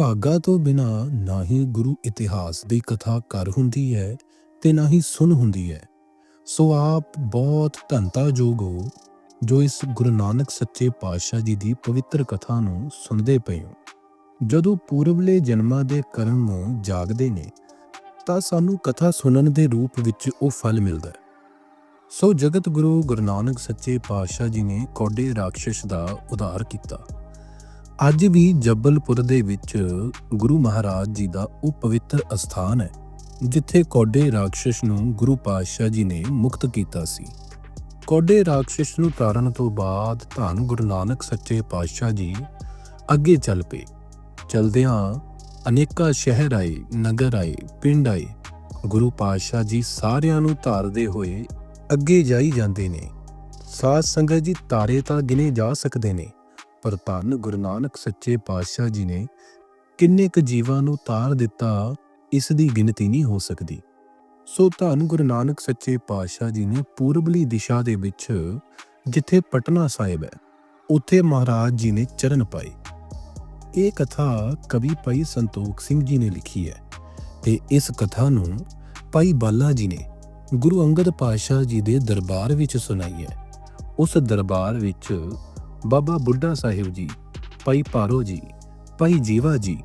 ਭਾਗਾ ਤੋਂ ਬਿਨਾ ਨਾ ਹੀ ਗੁਰੂ ਇਤਿਹਾਸ ਦੀ ਕਥਾ ਕਰ ਹੁੰਦੀ ਹੈ ਤੇ ਨਾ ਹੀ ਸੁਣ ਹੁੰਦੀ ਹੈ। ਸੋ ਆਪ ਬਹੁਤ ਧੰਤਾਯੋਗ ਹੋ, ਜੋ ਇਸ ਗੁਰੂ ਨਾਨਕ ਸੱਚੇ ਪਾਤਸ਼ਾਹ ਜੀ ਦੀ ਪਵਿੱਤਰ ਕਥਾ ਨੂੰ ਸੁਣਦੇ ਪਏ ਹੋ। ਜਦੋਂ ਪੂਰਬਲੇ ਜਨਮਾਂ ਦੇ ਕਰਮ ਜਾਗਦੇ ਨੇ, ਤਾਂ ਸਾਨੂੰ ਕਥਾ ਸੁਣਨ ਦੇ ਰੂਪ ਵਿੱਚ ਉਹ ਫਲ ਮਿਲਦਾ ਹੈ। ਸੋ ਜਗਤ ਗੁਰੂ ਗੁਰੂ ਨਾਨਕ ਸੱਚੇ ਪਾਤਸ਼ਾਹ ਜੀ ਨੇ ਕੋਡੇ ਰਾਖਸ਼ ਦਾ ਉਧਾਰ ਕੀਤਾ। ਅੱਜ ਵੀ ਜੱਬਲਪੁਰ ਦੇ ਵਿੱਚ ਗੁਰੂ ਮਹਾਰਾਜ ਜੀ ਦਾ ਉਹ ਪਵਿੱਤਰ ਅਸਥਾਨ ਹੈ, ਜਿੱਥੇ ਕੋਡੇ ਰਾਖਸ਼ ਨੂੰ ਗੁਰੂ ਪਾਤਸ਼ਾਹ ਜੀ ਨੇ ਮੁਕਤ ਕੀਤਾ ਸੀ। ਕੋਡੇ ਰਾਖਸ਼ ਨੂੰ ਤਾਰਨ ਤੋਂ ਬਾਅਦ ਧੰਨ ਗੁਰੂ ਨਾਨਕ ਸੱਚੇ ਪਾਤਸ਼ਾਹ ਜੀ ਅੱਗੇ ਚੱਲ ਪਏ। ਚਲਦਿਆਂ ਅਨੇਕਾਂ ਸ਼ਹਿਰ ਆਏ, ਨਗਰ ਆਏ, ਪਿੰਡ ਆਏ, ਗੁਰੂ ਪਾਤਸ਼ਾਹ ਜੀ ਸਾਰਿਆਂ ਨੂੰ ਧਾਰਦੇ ਹੋਏ ਅੱਗੇ ਜਾਈ ਜਾਂਦੇ ਨੇ। ਸਾਧ ਸੰਗਤ ਜੀ ਤਾਰੇ ਤਾਂ ਗਿਣੇ ਜਾ ਸਕਦੇ ਨੇ। ਪਰ ਧੰਨ ਗੁਰੂ ਨਾਨਕ ਸੱਚੇ ਪਾਤਸ਼ਾਹ ਜੀ ਨੇ ਕਿੰਨੇ ਕੁ ਜੀਵਾਂ ਨੂੰ ਤਾਰ ਦਿੱਤਾ, ਇਸ ਦੀ ਗਿਣਤੀ ਨਹੀਂ ਹੋ ਸਕਦੀ। ਸੋ ਧੰਨ ਗੁਰੂ ਨਾਨਕ ਸੱਚੇ ਪਾਤਸ਼ਾਹ ਜੀ ਨੇ ਪੂਰਬਲੀ ਦਿਸ਼ਾ ਦੇ ਵਿੱਚ ਜਿੱਥੇ ਪਟਨਾ ਸਾਹਿਬ ਹੈ, ਉੱਥੇ ਮਹਾਰਾਜ ਜੀ ਨੇ ਚਰਨ ਪਾਏ। ਇਹ ਕਥਾ ਕਵੀ ਭਾਈ ਸੰਤੋਖ ਸਿੰਘ ਜੀ ਨੇ ਲਿਖੀ ਹੈ ਤੇ ਇਸ ਕਥਾ ਨੂੰ ਭਾਈ ਬਾਲਾ ਜੀ ਨੇ ਗੁਰੂ ਅੰਗਦ ਪਾਤਸ਼ਾਹ ਜੀ ਦੇ ਦਰਬਾਰ ਵਿੱਚ ਸੁਣਾਈ ਹੈ। ਉਸ ਦਰਬਾਰ ਵਿੱਚ ਬਾਬਾ ਬੁੱਢਾ ਸਾਹਿਬ ਜੀ, ਭਾਈ ਪਾਰੋ ਜੀ, ਭਾਈ ਜੀਵਾ ਜੀ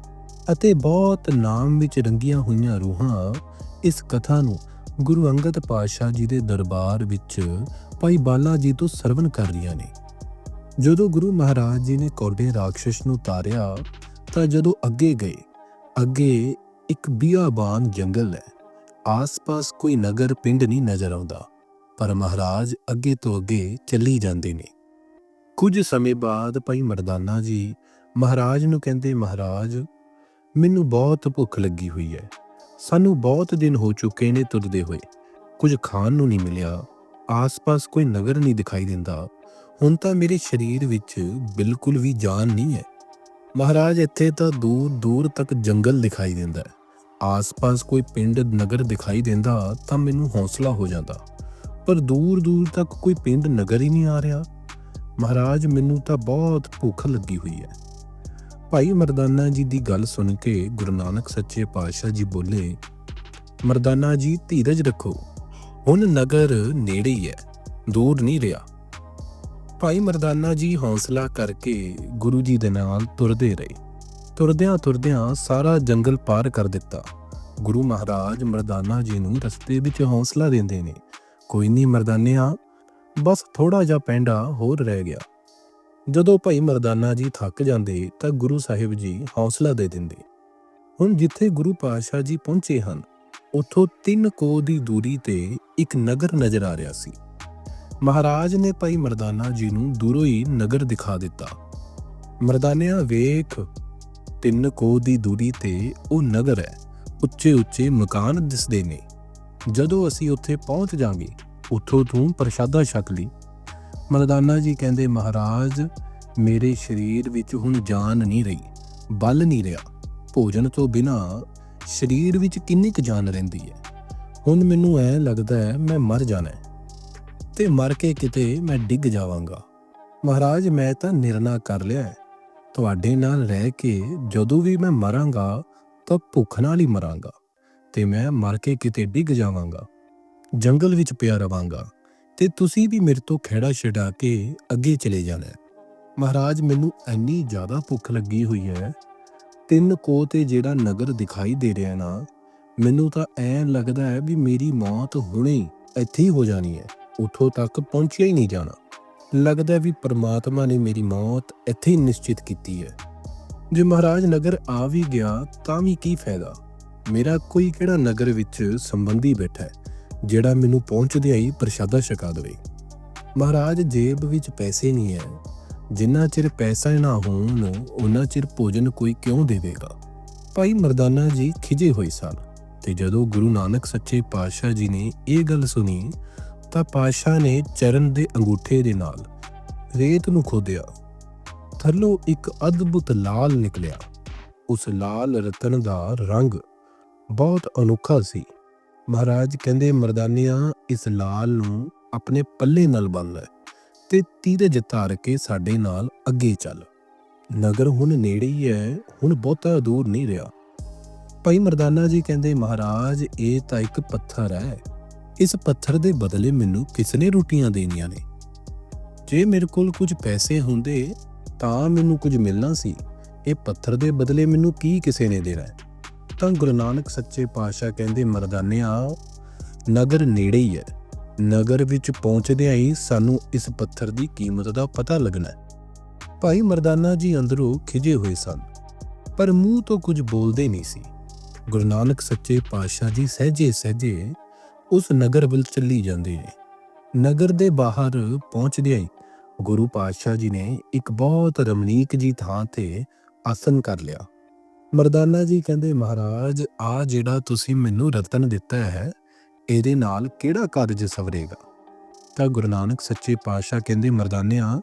ਅਤੇ ਬਹੁਤ ਨਾਮ ਵਿੱਚ ਰੰਗੀਆਂ ਹੋਈਆਂ ਰੂਹਾਂ ਇਸ ਕਥਾ ਨੂੰ ਗੁਰੂ ਅੰਗਦ ਪਾਤਸ਼ਾਹ ਜੀ ਦੇ ਦਰਬਾਰ ਵਿੱਚ ਭਾਈ ਬਾਲਾ ਜੀ ਤੋਂ ਸਰਵਣ ਕਰ ਰਹੀਆਂ ਨੇ। ਜਦੋਂ ਗੁਰੂ ਮਹਾਰਾਜ ਜੀ ਨੇ ਕੋਡੇ ਰਾਖਸ਼ ਨੂੰ ਤਾਰਿਆ, ਤਾਂ ਜਦੋਂ ਅੱਗੇ ਗਏ, ਅੱਗੇ ਇੱਕ ਬਿਆਬਾਨ ਜੰਗਲ ਹੈ। ਆਸ-ਪਾਸ ਕੋਈ ਨਗਰ, ਪਿੰਡ ਨਹੀਂ ਨਜ਼ਰ ਆਉਂਦਾ, ਪਰ ਮਹਾਰਾਜ ਅੱਗੇ ਤੋਂ ਅੱਗੇ ਚੱਲੀ ਜਾਂਦੇ ਨੇ। ਕੁਝ ਸਮੇਂ ਬਾਅਦ ਭਾਈ ਮਰਦਾਨਾ ਜੀ ਮਹਾਰਾਜ ਨੂੰ ਕਹਿੰਦੇ, ਮਹਾਰਾਜ, ਮੈਨੂੰ ਬਹੁਤ ਭੁੱਖ ਲੱਗੀ ਹੋਈ ਹੈ ਸਾਨੂੰ ਬਹੁਤ ਦਿਨ ਹੋ ਚੁੱਕੇ ਨੇ ਤੁਰਦੇ ਹੋਏ। ਕੁਝ ਖਾਣ ਨੂੰ ਨਹੀਂ ਮਿਲਿਆ। ਆਸ-ਪਾਸ ਕੋਈ ਨਗਰ ਨਹੀਂ ਦਿਖਾਈ ਦਿੰਦਾ। ਹੁਣ ਤਾਂ ਮੇਰੇ ਸਰੀਰ ਵਿੱਚ ਬਿਲਕੁਲ ਵੀ ਜਾਨ ਨਹੀਂ ਹੈ ਮਹਾਰਾਜ, ਇੱਥੇ ਤਾਂ ਦੂਰ ਦੂਰ ਤੱਕ ਜੰਗਲ ਦਿਖਾਈ ਦਿੰਦਾ ਹੈ ਆਸ-ਪਾਸ ਕੋਈ ਪਿੰਡ, ਨਗਰ ਦਿਖਾਈ ਦਿੰਦਾ ਤਾਂ ਮੈਨੂੰ ਹੌਸਲਾ ਹੋ ਜਾਂਦਾ। ਪਰ ਦੂਰ ਦੂਰ ਤੱਕ ਕੋਈ ਪਿੰਡ, ਨਗਰ ਹੀ ਨਹੀਂ ਆ ਰਿਹਾ। ਮਹਾਰਾਜ, ਮੈਨੂੰ ਤਾਂ ਬਹੁਤ ਭੁੱਖ ਲੱਗੀ ਹੋਈ ਹੈ। ਭਾਈ ਮਰਦਾਨਾ ਜੀ ਦੀ ਗੱਲ ਸੁਣ ਕੇ ਗੁਰੂ ਨਾਨਕ ਸੱਚੇ ਪਾਤਸ਼ਾਹ ਜੀ ਬੋਲੇ, ਮਰਦਾਨਾ ਜੀ ਧੀਰਜ ਰੱਖੋ, ਹੁਣ ਨਗਰ ਨੇੜੇ ਹੀ ਹੈ, ਦੂਰ ਨਹੀਂ ਰਿਹਾ। ਭਾਈ ਮਰਦਾਨਾ ਜੀ ਹੌਸਲਾ ਕਰਕੇ ਗੁਰੂ ਜੀ ਦੇ ਨਾਲ ਤੁਰਦੇ ਰਹੇ। ਤੁਰਦਿਆਂ ਤੁਰਦਿਆਂ ਸਾਰਾ ਜੰਗਲ ਪਾਰ ਕਰ ਦਿੱਤਾ। ਗੁਰੂ ਮਹਾਰਾਜ ਮਰਦਾਨਾ ਜੀ ਨੂੰ ਰਸਤੇ ਵਿੱਚ ਹੌਸਲਾ ਦਿੰਦੇ ਨੇ, ਕੋਈ ਨਹੀਂ ਮਰਦਾਨਿਆ ਬਸ ਥੋੜਾ ਜਿਹਾ ਪੈਂਡਾ ਹੋਰ ਰਹਿ ਗਿਆ। ਜਦੋਂ ਭਾਈ ਮਰਦਾਨਾ ਜੀ ਥੱਕ ਜਾਂਦੇ ਤਾਂ ਗੁਰੂ ਸਾਹਿਬ ਜੀ ਹੌਸਲਾ ਦੇ ਦਿੰਦੇ। ਹੁਣ ਜਿੱਥੇ ਗੁਰੂ ਪਾਤਸ਼ਾਹ ਜੀ ਪਹੁੰਚੇ ਹਨ, ਉੱਥੋਂ ਤਿੰਨ ਕੋ ਦੀ ਦੂਰੀ ਤੇ ਇੱਕ ਨਗਰ ਨਜ਼ਰ ਆ ਰਿਹਾ ਸੀ। ਮਹਾਰਾਜ ਨੇ ਭਾਈ ਮਰਦਾਨਾ ਜੀ ਨੂੰ ਦੂਰੋਂ ਹੀ ਨਗਰ ਦਿਖਾ ਦਿੱਤਾ। ਮਰਦਾਨਿਆ ਵੇਖ, ਤਿੰਨ ਕੋ ਦੀ ਦੂਰੀ ਤੇ ਉਹ ਨਗਰ ਹੈ ਉੱਚੇ ਉੱਚੇ ਮਕਾਨ ਦਿਸਦੇ ਨੇ। ਜਦੋਂ ਅਸੀਂ ਉੱਥੇ ਪਹੁੰਚ ਜਾਾਂਗੇ ਉੱਥੋਂ ਤੂੰ ਪ੍ਰਸ਼ਾਦਾ ਛਕ ਲਈ। ਮਰਦਾਨਾ ਜੀ ਕਹਿੰਦੇ, ਮਹਾਰਾਜ, ਮੇਰੇ ਸਰੀਰ ਵਿੱਚ ਹੁਣ ਜਾਨ ਨਹੀਂ ਰਹੀ, ਬਲ ਨਹੀਂ ਰਿਹਾ। ਭੋਜਨ ਤੋਂ ਬਿਨਾ ਸਰੀਰ ਵਿੱਚ ਕਿੰਨੀ ਕੁ ਜਾਨ ਰਹਿੰਦੀ ਹੈ? ਹੁਣ ਮੈਨੂੰ ਐ ਲੱਗਦਾ ਹੈ, ਮੈਂ ਮਰ ਜਾਣਾ ਹੈ। ਤੇ ਮਰ ਕੇ ਕਿਤੇ ਮੈਂ ਡਿੱਗ ਜਾਵਾਂਗਾ। ਮਹਾਰਾਜ, ਮੈਂ ਤਾਂ ਨਿਰਣਾ ਕਰ ਲਿਆ ਹੈ। ਤੁਹਾਡੇ ਨਾਲ ਰਹਿ ਕੇ ਜਦੋਂ ਵੀ ਮੈਂ ਮਰਾਂਗਾ, ਤਾਂ ਭੁੱਖ ਨਾਲ ਹੀ ਮਰਾਂਗਾ। ਤੇ ਮੈਂ ਮਰ ਕੇ ਕਿਤੇ ਡਿੱਗ ਜਾਵਾਂਗਾ। ਜੰਗਲ ਵਿੱਚ ਪਿਆ ਰਵਾਂਗਾ ਤੇ ਤੁਸੀਂ ਵੀ ਮੇਰੇ ਤੋਂ ਖੇੜਾ ਛਡਾ ਕੇ ਅੱਗੇ ਚਲੇ ਜਾਣਾ ਮਹਾਰਾਜ, ਮੈਨੂੰ ਇੰਨੀ ਜ਼ਿਆਦਾ ਭੁੱਖ ਲੱਗੀ ਹੋਈ ਹੈ। ਤਿੰਨ ਕੋ ਤੇ ਜਿਹੜਾ ਨਗਰ ਦਿਖਾਈ ਦੇ ਰਿਹਾ ਨਾ, ਮੈਨੂੰ ਤਾਂ ਐ ਲੱਗਦਾ ਹੈ ਵੀ ਮੇਰੀ ਮੌਤ ਹੁਣੇ ਇੱਥੇ ਹੀ ਹੋ ਜਾਣੀ ਹੈ। ਉੱਥੋਂ ਤੱਕ ਪਹੁੰਚਿਆ ਹੀ ਨਹੀਂ ਜਾਣਾ। ਲੱਗਦਾ ਵੀ ਪਰਮਾਤਮਾ ਨੇ ਮੇਰੀ ਮੌਤ ਇੱਥੇ ਹੀ ਨਿਸ਼ਚਿਤ ਕੀਤੀ ਹੈ। ਜੇ ਮਹਾਰਾਜ ਨਗਰ ਆ ਵੀ ਗਿਆ ਤਾਂ ਵੀ ਕੀ ਫਾਇਦਾ? ਮੇਰਾ ਕੋਈ ਕਿਹੜਾ ਨਗਰ ਵਿੱਚ ਸੰਬੰਧੀ ਬੈਠਾ ਹੈ? ਜਿਹੜਾ ਮੈਨੂੰ ਪਹੁੰਚਦਿਆਂ ਹੀ ਪ੍ਰਸ਼ਾਦਾ ਛਕਾ ਦੇਵੇ। ਮਹਾਰਾਜ, ਜੇਬ ਵਿੱਚ ਪੈਸੇ ਨਹੀਂ ਹੈ ਜਿੰਨਾ ਚਿਰ ਪੈਸਾ ਨਾ ਹੋਣ ਉਹਨਾਂ ਚਿਰ ਭੋਜਨ ਕੋਈ ਕਿਉਂ ਦੇਵੇਗਾ? ਭਾਈ ਮਰਦਾਨਾ ਜੀ ਖਿਜੇ ਹੋਏ ਸਨ ਤੇ ਜਦੋਂ ਗੁਰੂ ਨਾਨਕ ਸੱਚੇ ਪਾਤਸ਼ਾਹ ਜੀ ਨੇ ਇਹ ਗੱਲ ਸੁਣੀ, ਤਾਂ ਪਾਤਸ਼ਾਹ ਨੇ ਚਰਨ ਦੇ ਅੰਗੂਠੇ ਦੇ ਨਾਲ ਰੇਤ ਨੂੰ ਖੋਦਿਆ। ਥੱਲੋਂ ਇੱਕ ਅਦਭੁਤ ਲਾਲ ਨਿਕਲਿਆ। ਉਸ ਲਾਲ ਰਤਨ ਦਾ ਰੰਗ ਬਹੁਤ ਅਨੋਖਾ ਸੀ। ਮਹਾਰਾਜ ਕਹਿੰਦੇ, ਮਰਦਾਨੀਆਂ, ਇਸ ਲਾਲ ਨੂੰ ਆਪਣੇ ਪੱਲੇ ਨਾਲ ਬੰਨ ਲੈ ਤੇ ਤੀਰਜ ਧਾਰ ਕੇ ਸਾਡੇ ਨਾਲ ਅੱਗੇ ਚੱਲ। ਨਗਰ ਹੁਣ ਨੇੜੇ ਹੀ ਹੈ, ਹੁਣ ਬਹੁਤਾ ਦੂਰ ਨਹੀਂ ਰਿਹਾ। ਭਾਈ ਮਰਦਾਨਾ ਜੀ ਕਹਿੰਦੇ, ਮਹਾਰਾਜ, ਇਹ ਤਾਂ ਇੱਕ ਪੱਥਰ ਹੈ। ਇਸ ਪੱਥਰ ਦੇ ਬਦਲੇ ਮੈਨੂੰ ਕਿਸਨੇ ਰੋਟੀਆਂ ਦੇਣੀਆਂ ਨੇ? ਜੇ ਮੇਰੇ ਕੋਲ ਕੁਝ ਪੈਸੇ ਹੁੰਦੇ ਤਾਂ ਮੈਨੂੰ ਕੁਝ ਮਿਲਣਾ ਸੀ। ਇਹ ਪੱਥਰ ਦੇ ਬਦਲੇ ਮੈਨੂੰ ਕੀ ਕਿਸੇ ਨੇ ਦੇਣਾ ਹੈ? ਤਾਂ ਗੁਰੂ ਨਾਨਕ ਸੱਚੇ ਪਾਤਸ਼ਾਹ ਕਹਿੰਦੇ, ਮਰਦਾਨਿਆ, ਨਗਰ ਨੇੜੇ ਹੀ ਹੈ। ਨਗਰ ਵਿੱਚ ਪਹੁੰਚਦਿਆਂ ਹੀ ਸਾਨੂੰ ਇਸ ਪੱਥਰ ਦੀ ਕੀਮਤ ਦਾ ਪਤਾ ਲੱਗਣਾ ਹੈ। ਭਾਈ ਮਰਦਾਨਾ ਜੀ ਅੰਦਰੋਂ ਖਿਜੇ ਹੋਏ ਸਨ, ਪਰ ਮੂੰਹ ਤੋਂ ਕੁਝ ਬੋਲਦੇ ਨਹੀਂ ਸੀ। ਗੁਰੂ ਨਾਨਕ ਸੱਚੇ ਪਾਤਸ਼ਾਹ ਜੀ ਸਹਜੇ ਸਹਜੇ ਉਸ ਨਗਰ ਵੱਲ ਚੱਲੀ ਜਾਂਦੇ ਨੇ। ਨਗਰ ਦੇ ਬਾਹਰ ਪਹੁੰਚਦਿਆਂ ਹੀ ਗੁਰੂ ਪਾਤਸ਼ਾਹ ਜੀ ਨੇ ਇੱਕ ਬਹੁਤ ਰਮਣੀਕ ਜੀ ਥਾਂ ਤੇ ਆਸਨ ਕਰ ਲਿਆ। ਮਰਦਾਨਾ ਜੀ ਕਹਿੰਦੇ, ਮਹਾਰਾਜ ਆ ਜਿਹੜਾ ਤੁਸੀਂ ਮੈਨੂੰ ਰਤਨ ਦਿੱਤਾ ਹੈ, ਇਹਦੇ ਨਾਲ ਕਿਹੜਾ ਕਾਰਜ ਸਵਰੇਗਾ? ਤਾਂ ਗੁਰੂ ਨਾਨਕ ਸੱਚੇ ਪਾਤਸ਼ਾਹ ਕਹਿੰਦੇ, ਮਰਦਾਨਿਆ,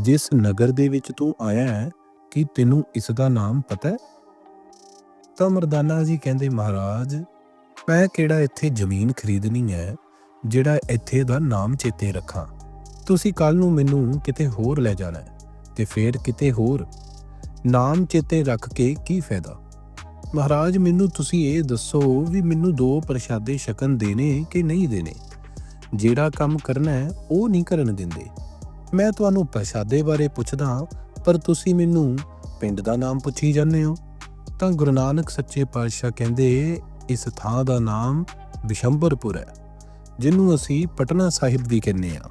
ਜਿਸ ਨਗਰ ਦੇ ਵਿੱਚ ਤੂੰ ਆਇਆ ਹੈ, ਕੀ ਤੈਨੂੰ ਇਸ ਦਾ ਨਾਮ ਪਤਾ ਹੈ? ਤਾਂ ਮਰਦਾਨਾ ਜੀ ਕਹਿੰਦੇ, ਮਹਾਰਾਜ, ਮੈਂ ਕਿਹੜਾ ਇੱਥੇ ਜ਼ਮੀਨ ਖਰੀਦਣੀ ਹੈ, ਜਿਹੜਾ ਇੱਥੇ ਦਾ ਨਾਮ ਚੇਤੇ ਰੱਖਾਂ? ਤੁਸੀਂ ਕੱਲ ਨੂੰ ਮੈਨੂੰ ਕਿਤੇ ਹੋਰ ਲੈ ਜਾਣਾ ਹੈ ਤੇ ਫੇਰ ਕਿਤੇ ਹੋਰ ਨਾਮ ਚੇਤੇ ਰੱਖ ਕੇ ਕੀ ਫਾਇਦਾ? ਮਹਾਰਾਜ, ਮੈਨੂੰ ਤੁਸੀਂ ਇਹ ਦੱਸੋ ਵੀ ਮੈਨੂੰ ਦੋ ਪ੍ਰਸ਼ਾਦੇ ਛਕਣ ਦੇਣੇ ਕਿ ਨਹੀਂ ਦੇਣੇ? ਜਿਹੜਾ ਕੰਮ ਕਰਨਾ ਹੈ, ਉਹ ਨਹੀਂ ਕਰਨ ਦਿੰਦੇ। ਮੈਂ ਤੁਹਾਨੂੰ ਪ੍ਰਸ਼ਾਦੇ ਬਾਰੇ ਪੁੱਛਦਾ ਪਰ ਤੁਸੀਂ ਮੈਨੂੰ ਪਿੰਡ ਦਾ ਨਾਮ ਪੁੱਛੀ ਜਾਂਦੇ ਹੋ। ਤਾਂ ਗੁਰੂ ਨਾਨਕ ਸੱਚੇ ਪਾਤਸ਼ਾਹ ਕਹਿੰਦੇ, ਇਸ ਥਾਂ ਦਾ ਨਾਮ ਬਿਸ਼ੰਬਰਪੁਰ ਹੈ, ਜਿਹਨੂੰ ਅਸੀਂ ਪਟਨਾ ਸਾਹਿਬ ਵੀ ਕਹਿੰਦੇ ਆ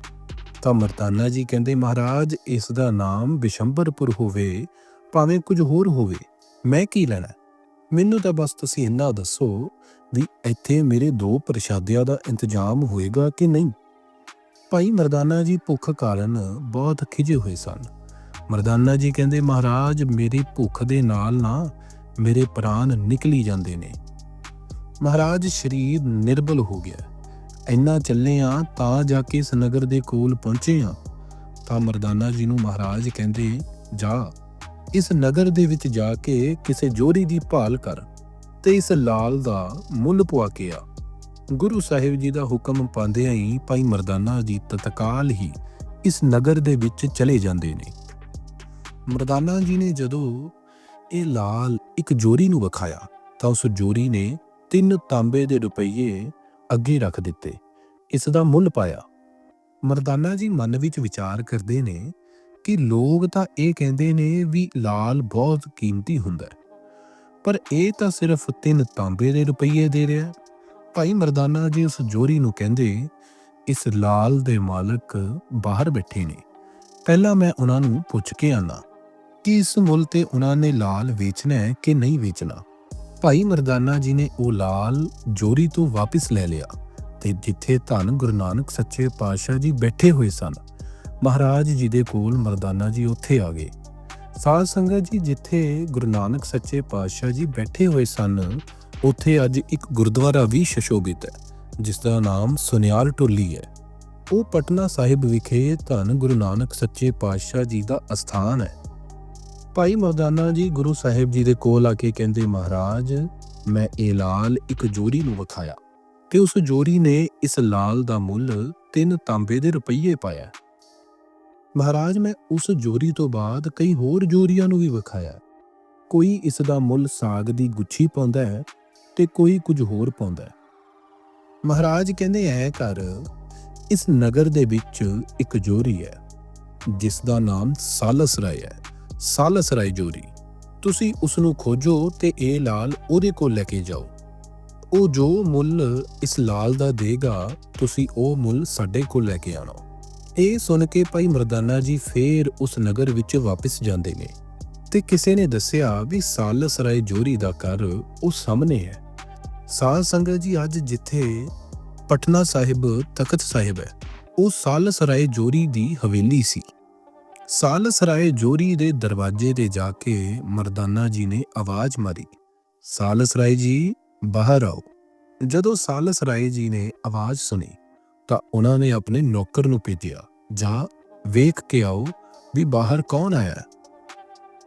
ਤਾਂ ਮਰਦਾਨਾ ਜੀ ਕਹਿੰਦੇ, ਮਹਾਰਾਜ, ਇਸ ਦਾ ਨਾਮ ਬਿਸ਼ੰਬਰਪੁਰ ਹੋਵੇ ਭਾਵੇਂ ਕੁਝ ਹੋਰ ਹੋਵੇ, ਮੈਂ ਕੀ ਲੈਣਾ? ਮੈਨੂੰ ਤਾਂ ਬਸ ਤੁਸੀਂ ਇੰਨਾ ਦੱਸੋ ਵੀ ਇੱਥੇ ਮੇਰੇ ਦੋ ਪ੍ਰਸ਼ਾਦਿਆਂ ਦਾ ਇੰਤਜ਼ਾਮ ਹੋਏਗਾ ਕਿ ਨਹੀਂ? ਭਾਈ ਮਰਦਾਨਾ ਜੀ ਭੁੱਖ ਕਾਰਨ ਬਹੁਤ ਖਿਜੇ ਹੋਏ ਸਨ। ਮਰਦਾਨਾ ਜੀ ਕਹਿੰਦੇ, ਮਹਾਰਾਜ, ਮੇਰੀ ਭੁੱਖ ਦੇ ਨਾਲ ਨਾ ਮੇਰੇ ਪ੍ਰਾਣ ਨਿਕਲੀ ਜਾਂਦੇ ਨੇ। ਮਹਾਰਾਜ ਸ਼ਰੀਰ ਨਿਰਬਲ ਹੋ ਗਿਆ। ਇੰਨਾ ਚੱਲੇ ਆ ਤਾਂ ਜਾ ਕੇ ਇਸ ਨਗਰ ਦੇ ਕੋਲ ਪਹੁੰਚੇ ਆ। ਤਾਂ ਮਰਦਾਨਾ ਜੀ ਨੂੰ ਮਹਾਰਾਜ ਕਹਿੰਦੇ, ਜਾ। ਇਸ ਨਗਰ ਦੇ ਵਿੱਚ ਜਾ ਕੇ ਕਿਸੇ ਜੋਰੀ ਦੀ ਭਾਲ ਕਰ ਤੇ ਇਸ ਲਾਲ ਦਾ ਮੁੱਲ ਪਵਾ ਕੇ ਆ। ਗੁਰੂ ਸਾਹਿਬ ਜੀ ਦਾ ਹੁਕਮ ਪਾਉਂਦਿਆਂ ਹੀ ਭਾਈ ਮਰਦਾਨਾ ਜੀ ਤਤਕਾਲ ਹੀ ਇਸ ਨਗਰ ਦੇ ਵਿੱਚ ਚਲੇ ਜਾਂਦੇ ਨੇ। ਮਰਦਾਨਾ ਜੀ ਨੇ ਜਦੋਂ ਇਹ ਲਾਲ ਇੱਕ ਜੋਰੀ ਨੂੰ ਵਿਖਾਇਆ, ਤਾਂ ਉਸ ਜੋਰੀ ਨੇ ਤਿੰਨ ਤਾਂਬੇ ਦੇ ਰੁਪਈਏ ਅੱਗੇ ਰੱਖ ਦਿੱਤੇ, ਇਸ ਦਾ ਮੁੱਲ ਪਾਇਆ। ਮਰਦਾਨਾ ਜੀ ਮਨ ਵਿੱਚ ਵਿਚਾਰ ਕਰਦੇ ਨੇ ਕਿ ਲੋਕ ਤਾਂ ਇਹ ਕਹਿੰਦੇ ਨੇ ਵੀ ਲਾਲ ਬਹੁਤ ਕੀਮਤੀ ਹੁੰਦਾ ਹੈ। ਪਰ ਇਹ ਤਾਂ ਸਿਰਫ ਤਿੰਨ ਤਾਂਬੇ ਦੇ ਰੁਪਈਏ ਦੇ ਰਿਹਾ ਭਾਈ ਮਰਦਾਨਾ ਜੀ ਉਸ ਜੋਰੀ ਨੂੰ ਕਹਿੰਦੇ, ਇਸ ਲਾਲ ਦੇ ਮਾਲਕ ਬਾਹਰ ਬੈਠੇ ਨੇ। ਪਹਿਲਾਂ ਮੈਂ ਉਹਨਾਂ ਨੂੰ ਪੁੱਛ ਕੇ ਆਨਾ ਕਿ ਇਸ ਮੁੱਲ ਤੇ ਉਹਨਾਂ ਨੇ ਲਾਲ ਵੇਚਣਾ ਹੈ ਕਿ ਨਹੀਂ ਵੇਚਣਾ? ਭਾਈ ਮਰਦਾਨਾ ਜੀ ਨੇ ਉਹ ਲਾਲ ਜੋਰੀ ਤੋਂ ਵਾਪਸ ਲੈ ਲਿਆ ਤੇ ਜਿੱਥੇ ਧੰਨ ਗੁਰੂ ਨਾਨਕ ਸੱਚੇ ਪਾਤਸ਼ਾਹ ਜੀ ਬੈਠੇ ਹੋਏ ਸਨ ਮਹਾਰਾਜ ਜੀ ਦੇ ਕੋਲ ਮਰਦਾਨਾ ਜੀ ਉੱਥੇ ਆ ਗਏ। ਸਾਧ ਸੰਗਤ ਜੀ ਜਿੱਥੇ ਗੁਰੂ ਨਾਨਕ ਸੱਚੇ ਪਾਤਸ਼ਾਹ ਜੀ ਬੈਠੇ ਹੋਏ ਸਨ, ਉੱਥੇ ਅੱਜ ਇੱਕ ਗੁਰਦੁਆਰਾ ਵੀ ਸ਼ਸ਼ੋਭਿਤ ਹੈ, ਜਿਸ ਦਾ ਨਾਮ ਸੁਨਿਆਲ ਟੋਲੀ ਹੈ। ਉਹ ਪਟਨਾ ਸਾਹਿਬ ਵਿਖੇ ਧੰਨ ਗੁਰੂ ਨਾਨਕ ਸੱਚੇ ਪਾਤਸ਼ਾਹ ਜੀ ਦਾ ਅਸਥਾਨ ਹੈ। ਭਾਈ ਮਰਦਾਨਾ ਜੀ ਗੁਰੂ ਸਾਹਿਬ ਜੀ ਦੇ ਕੋਲ ਆ ਕੇ ਕਹਿੰਦੇ, ਮਹਾਰਾਜ, ਮੈਂ ਇਹ ਲਾਲ ਇੱਕ ਜੋਰੀ ਨੂੰ ਵਿਖਾਇਆ ਤੇ ਉਸ ਜੋਰੀ ਨੇ ਇਸ ਲਾਲ ਦਾ ਮੁੱਲ ਤਿੰਨ ਤਾਂਬੇ ਦੇ ਰੁਪਈਏ ਪਾਇਆ। ਮਹਾਰਾਜ, ਮੈਂ ਉਸ ਜੋਰੀ ਤੋਂ ਬਾਅਦ ਕਈ ਹੋਰ ਜੋਰੀਆਂ ਨੂੰ ਵੀ ਵਿਖਾਇਆ। ਕੋਈ ਇਸ ਦਾ ਮੁੱਲ ਸਾਗ ਦੀ ਗੁੱਛੀ ਪਾਉਂਦਾ ਹੈ ਤੇ ਕੋਈ ਕੁਝ ਹੋਰ ਪਾਉਂਦਾ ਹੈ। ਮਹਾਰਾਜ ਕਹਿੰਦੇ ਐ ਕਰ, ਇਸ ਨਗਰ ਦੇ ਵਿੱਚ ਇੱਕ ਜੋਰੀ ਹੈ, ਜਿਸ ਦਾ ਨਾਮ ਸਾਲਸ ਰਾਏ ਹੈ। ਸਾਲਸ ਰਾਏ ਜੋਰੀ, ਤੁਸੀਂ ਉਸ ਨੂੰ ਖੋਜੋ ਤੇ ਇਹ ਲਾਲ ਉਹਦੇ ਕੋਲ ਲੈ ਕੇ ਜਾਓ। ਉਹ ਜੋ ਮੁੱਲ ਇਸ ਲਾਲ ਦਾ ਦੇਗਾ, ਤੁਸੀਂ ਉਹ ਮੁੱਲ ਸਾਡੇ ਕੋਲ ਲੈ ਕੇ ਆਣਾ ਇਹ ਸੁਣ ਕੇ ਭਾਈ ਮਰਦਾਨਾ ਜੀ ਫੇਰ ਉਸ ਨਗਰ ਵਿੱਚ ਵਾਪਸ ਜਾਂਦੇ ਨੇ ਤੇ ਕਿਸੇ ਨੇ ਦੱਸਿਆ ਵੀ ਸਾਲਸ ਰਾਏ ਜੋਰੀ ਦਾ ਘਰ ਉਹ ਸਾਹਮਣੇ ਹੈ। ਸਾਧ ਸੰਗਤ ਜੀ ਅੱਜ ਜਿੱਥੇ ਪਟਨਾ ਸਾਹਿਬ, ਤਖਤ ਸਾਹਿਬ ਹੈ, ਉਹ ਸਾਲਸਰਾਏ ਜੋਰੀ ਦੀ ਹਵੇਲੀ ਸੀ। ਸਾਲਸ ਰਾਏ ਜੋਰੀ ਦੇ ਦਰਵਾਜ਼ੇ ਤੇ ਜਾ ਕੇ ਮਰਦਾਨਾ ਜੀ ਨੇ ਆਵਾਜ਼ ਮਾਰੀ ਸਾਲਸਰਾਏ ਜੀ, ਬਾਹਰ ਆਓ। ਜਦੋਂ ਸਾਲਸ ਰਾਏ ਜੀ ਨੇ ਆਵਾਜ਼ ਸੁਣੀ ਤਾਂ ਉਹਨਾਂ ਨੇ ਆਪਣੇ ਨੌਕਰ ਨੂੰ ਭੇਜਿਆ। ਜਾ ਵੇਖ ਕੇ ਆਓ ਵੀ ਬਾਹਰ ਕੌਣ ਆਇਆ ਹੈ।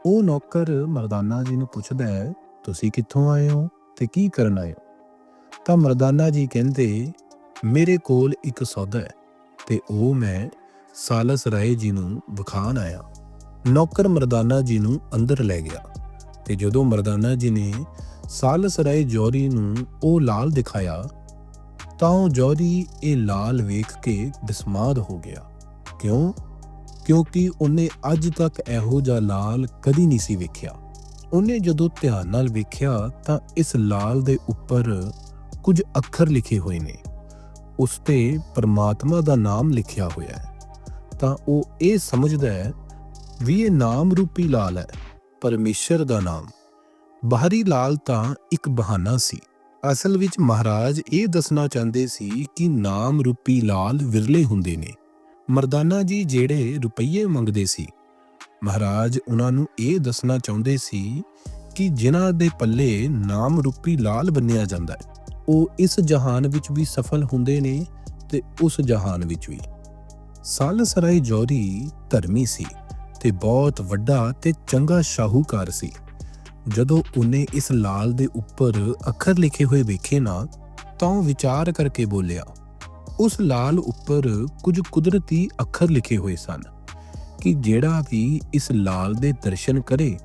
ਉਹ ਨੌਕਰ ਮਰਦਾਨਾ ਜੀ ਨੂੰ ਪੁੱਛਦਾ ਹੈ, ਤੁਸੀਂ ਕਿੱਥੋਂ ਆਏ ਹੋ ਤੇ ਕੀ ਕਰਨ ਆਏ ਹੋ? ਤਾਂ ਮਰਦਾਨਾ ਜੀ ਕਹਿੰਦੇ, ਮੇਰੇ ਕੋਲ ਇੱਕ ਸੌਦਾ ਹੈ ਤੇ ਉਹ ਮੈਂ ਸਾਲਸ ਰਾਏ ਜੀ ਨੂੰ ਵਿਖਾਣ ਆਇਆ ਨੌਕਰ ਮਰਦਾਨਾ ਜੀ ਨੂੰ ਅੰਦਰ ਲੈ ਗਿਆ ਤੇ ਜਦੋਂ ਮਰਦਾਨਾ ਜੀ ਨੇ ਸਾਲਸ ਰਾਏ ਜੌਰੀ ਨੂੰ ਉਹ ਲਾਲ ਦਿਖਾਇਆ ਤਾਂ ਉਹ ਜੌਰੀ ਇਹ ਲਾਲ ਵੇਖ ਕੇ ਦਸਮਾਦ ਹੋ ਗਿਆ। ਕਿਉਂ? ਕਿਉਂਕਿ ਉਹਨੇ ਅੱਜ ਤੱਕ ਇਹੋ ਜਿਹਾ ਲਾਲ ਕਦੀ ਨਹੀਂ ਸੀ ਵੇਖਿਆ। ਉਹਨੇ ਜਦੋਂ ਧਿਆਨ ਨਾਲ ਵੇਖਿਆ ਤਾਂ ਇਸ ਲਾਲ ਦੇ ਉੱਪਰ ਕੁਝ ਅੱਖਰ ਲਿਖੇ ਹੋਏ ਨੇ। ਉਸ ਤੇ ਪਰਮਾਤਮਾ ਦਾ ਨਾਮ ਲਿਖਿਆ ਹੋਇਆ ਹੈ। ਤਾਂ ਉਹ ਇਹ ਸਮਝਦਾ ਹੈ ਵੀ ਇਹ ਨਾਮ ਰੂਪੀ ਲਾਲ ਹੈ, ਪਰਮੇਸ਼ਰ ਦਾ ਨਾਮ। ਬਾਹਰੀ ਲਾਲ ਤਾਂ ਇੱਕ ਬਹਾਨਾ ਸੀ। ਅਸਲ ਵਿੱਚ ਮਹਾਰਾਜ ਇਹ ਦੱਸਣਾ ਚਾਹੁੰਦੇ ਸੀ ਕਿ ਨਾਮ ਰੂਪੀ ਲਾਲ ਵਿਰਲੇ ਹੁੰਦੇ ਨੇ। ਮਰਦਾਨਾ ਜੀ ਜਿਹੜੇ ਰੁਪਈਏ ਮੰਗਦੇ ਸੀ। ਮਹਾਰਾਜ ਉਹਨਾਂ ਨੂੰ ਇਹ ਦੱਸਣਾ ਚਾਹੁੰਦੇ ਸੀ ਕਿ ਜਿਨ੍ਹਾਂ ਦੇ ਪੱਲੇ ਨਾਮ ਰੂਪੀ ਲਾਲ ਬੰਨਿਆ ਜਾਂਦਾ ਹੈ, ਉਹ ਇਸ ਜਹਾਨ ਵਿੱਚ ਵੀ ਸਫਲ ਹੁੰਦੇ ਨੇ ਤੇ ਉਸ ਜਹਾਨ ਵਿੱਚ ਵੀ। ਸਾਲਸਰਾਏ ਜੋਰੀ ਧਰਮੀ ਸੀ ਤੇ ਬਹੁਤ ਵੱਡਾ ਤੇ ਚੰਗਾ ਸ਼ਾਹੂਕਾਰ ਸੀ। ਜਦੋਂ ਉਹਨੇ ਇਸ ਲਾਲ ਦੇ ਉੱਪਰ ਅੱਖਰ ਲਿਖੇ ਹੋਏ ਵੇਖੇ ਨਾ, ਤਾਂ ਉਹ ਵਿਚਾਰ ਕਰਕੇ ਬੋਲਿਆ, ਉਸ ਲਾਲ ਉੱਪਰ ਕੁਝ ਕੁਦਰਤੀ ਅੱਖਰ ਲਿਖੇ ਹੋਏ ਸਨ, ਕਿ ਜਿਹੜਾ ਵੀ ਇਸ ਲਾਲ ਦੇ ਦਰਸ਼ਨ ਕਰੇ,